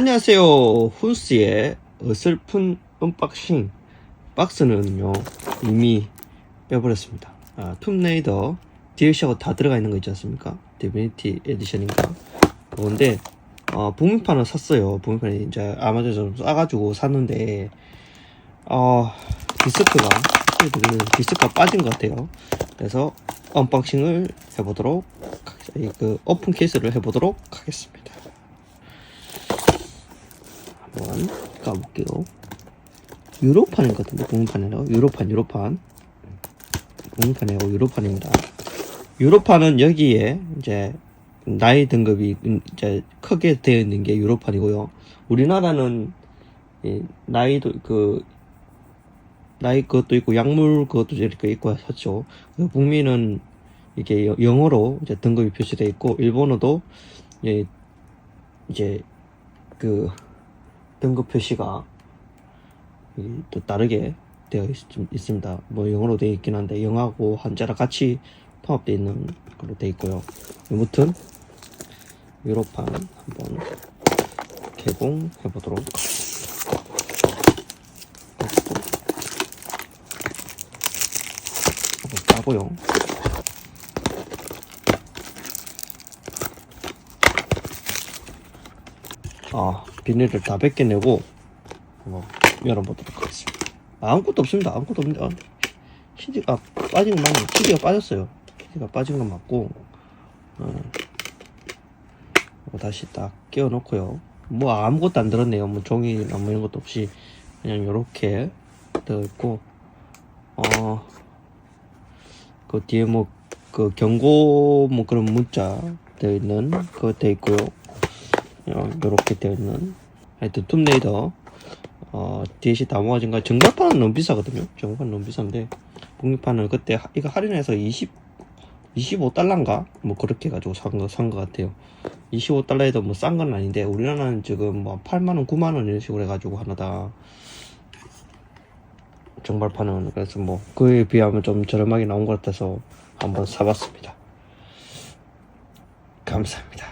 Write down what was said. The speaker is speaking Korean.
안녕하세요. 훈스의 어설픈 언박싱 박스는요 이미 빼버렸습니다. 아, 툼레이더 DLC하고 다 들어가 있는 거 있지 않습니까? 디비니티 에디션인가? 그건데 어, 북미판을 샀어요. 북미판이 이제 아마존에서 싸가지고 샀는데 어, 디스크가 디스크가 빠진 것 같아요. 그래서 언박싱을 해보도록 그 오픈 케이스를 해보도록 하겠습니다. 한번 까볼게요. 유로판인 것 같은데 공판이라고 유로판 유로판 공판이고 유로판입니다. 유로판은 여기에 이제 나이 등급이 이제 크게 되어 있는 게 유로판이고요. 우리나라는 이 나이도 그 나이 그것도 있고 약물 그것도 이렇게 있고 하죠. 그 북미는 이게 여- 영어로 이제 등급이 표시되어 있고 일본어도 예, 이제 그 등급 표시가 이또 다르게 되어 있, 습니다뭐 영어로 되어 있긴 한데 영어하고 한자랑 같이 통합되어 있는 걸로 되어 있고요. 아무튼 유로판 한번 개봉해 보도록 하겠습니다. 까고요. 아 비닐을 다 벗겨내고 한번 열어보도록 하겠습니다. 아무것도 없습니다. 아무것도 없는데 아, 휴지가 빠진 건 맞네. 휴지가 빠졌어요. 휴지가 빠진 건 맞고 어, 이거 다시 딱 끼워 놓고요. 뭐 아무것도 안 들었네요. 뭐 종이나 뭐 이런 것도 없이 그냥 이렇게 들어있고 어, 그 뒤에 뭐 그 경고 뭐 그런 문자 되어 있는 그거 되어 있고요. 이렇게 되어 있는 하여튼 툼레이더 어, DLC 다 모아진 거 정갈판은 너무 비싸거든요. 정갈판 너무 비싼데 북미판은 그때 하- 이거 할인해서 20 25달러인가 뭐 그렇게 해가지고 산 거 산 거 같아요. 25달러 해도 뭐 싼 건 아닌데 우리나라는 지금 뭐 8만 원, 9만 원 이런 식으로 해가지고 하나다 정발판은 그래서 뭐 그에 비하면 좀 저렴하게 나온 것 같아서 한번 사봤습니다. 감사합니다.